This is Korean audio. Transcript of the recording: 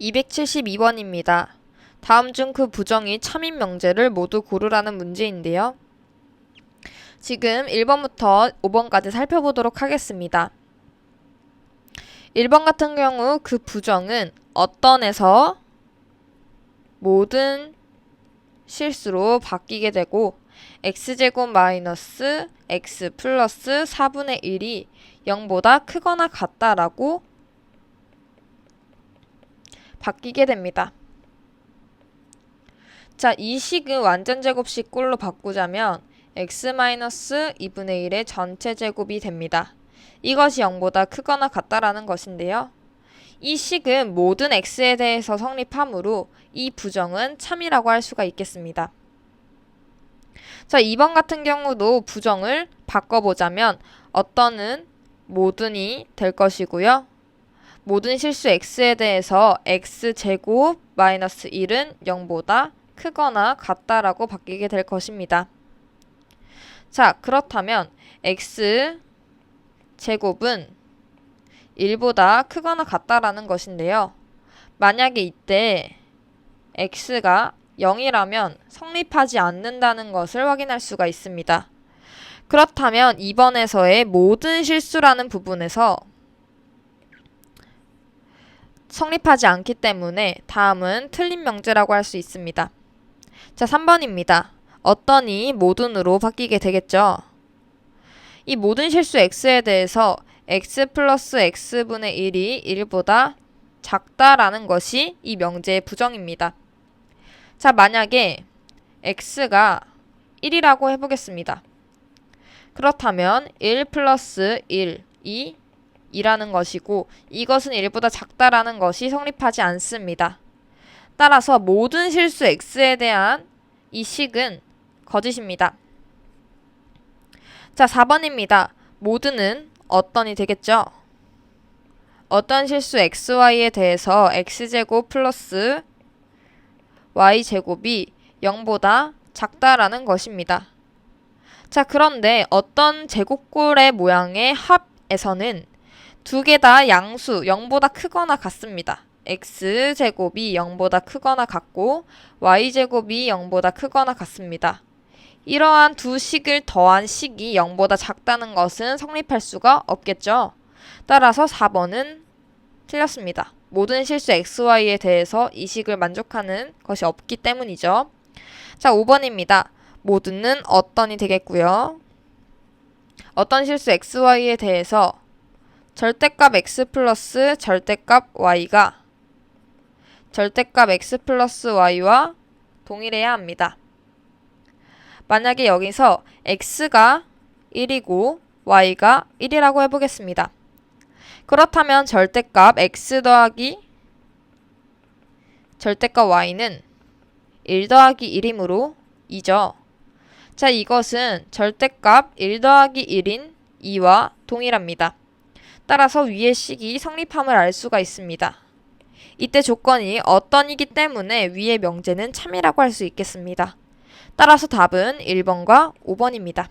272번입니다. 다음 중 그 부정이 참인 명제를 모두 고르라는 문제인데요. 지금 1번부터 5번까지 살펴보도록 하겠습니다. 1번 같은 경우 그 부정은 어떤에서 모든 실수로 바뀌게 되고 x제곱 마이너스 x 플러스 4분의 1이 0보다 크거나 같다라고 바뀌게 됩니다. 자, 이 식은 완전 제곱식 꼴로 바꾸자면 x-2분의 1의 전체 제곱이 됩니다. 이것이 0보다 크거나 같다라는 것인데요. 이 식은 모든 x에 대해서 성립하므로 이 부정은 참이라고 할 수가 있겠습니다. 자, 2번 같은 경우도 부정을 바꿔보자면 어떤은 모든이 될 것이고요. 모든 실수 x에 대해서 x제곱 마이너스 1은 0보다 크거나 같다라고 바뀌게 될 것입니다. 자, 그렇다면 x 제곱은 1보다 크거나 같다라는 것인데요. 만약에 이때 x가 0이라면 성립하지 않는다는 것을 확인할 수가 있습니다. 그렇다면 2번에서의 모든 실수라는 부분에서 성립하지 않기 때문에 다음은 틀린 명제라고 할 수 있습니다. 자, 3번입니다. 어떠니 모든으로 바뀌게 되겠죠. 이 모든 실수 x에 대해서 x 플러스 x분의 1이 1보다 작다라는 것이 이 명제의 부정입니다. 자, 만약에 x가 1이라고 해보겠습니다. 그렇다면 1 플러스 1 이 2라는 것이고 이것은 1보다 작다라는 것이 성립하지 않습니다. 따라서 모든 실수 x에 대한 이 식은 거짓입니다. 자, 4번입니다. 모든은 어떤이 되겠죠? 어떤 실수 xy에 대해서 x제곱 플러스 y제곱이 0보다 작다라는 것입니다. 자, 그런데 어떤 제곱꼴의 모양의 합에서는 두 개 다 양수 0보다 크거나 같습니다. x제곱이 0보다 크거나 같고 y제곱이 0보다 크거나 같습니다. 이러한 두 식을 더한 식이 0보다 작다는 것은 성립할 수가 없겠죠. 따라서 4번은 틀렸습니다. 모든 실수 xy에 대해서 이 식을 만족하는 것이 없기 때문이죠. 자, 5번입니다. 모든은 어떤이 되겠고요. 어떤 실수 xy에 대해서 절대값 x 플러스 절대값 y가 절대값 x 플러스 y와 동일해야 합니다. 만약에 여기서 x가 1이고 y가 1이라고 해보겠습니다. 그렇다면 절대값 x 더하기 절대값 y는 1 더하기 1이므로 2죠. 자, 이것은 절대값 1 더하기 1인 2와 동일합니다. 따라서 위의 식이 성립함을 알 수가 있습니다. 이때 조건이 어떤이기 때문에 위의 명제는 참이라고 할 수 있겠습니다. 따라서 답은 1번과 5번입니다.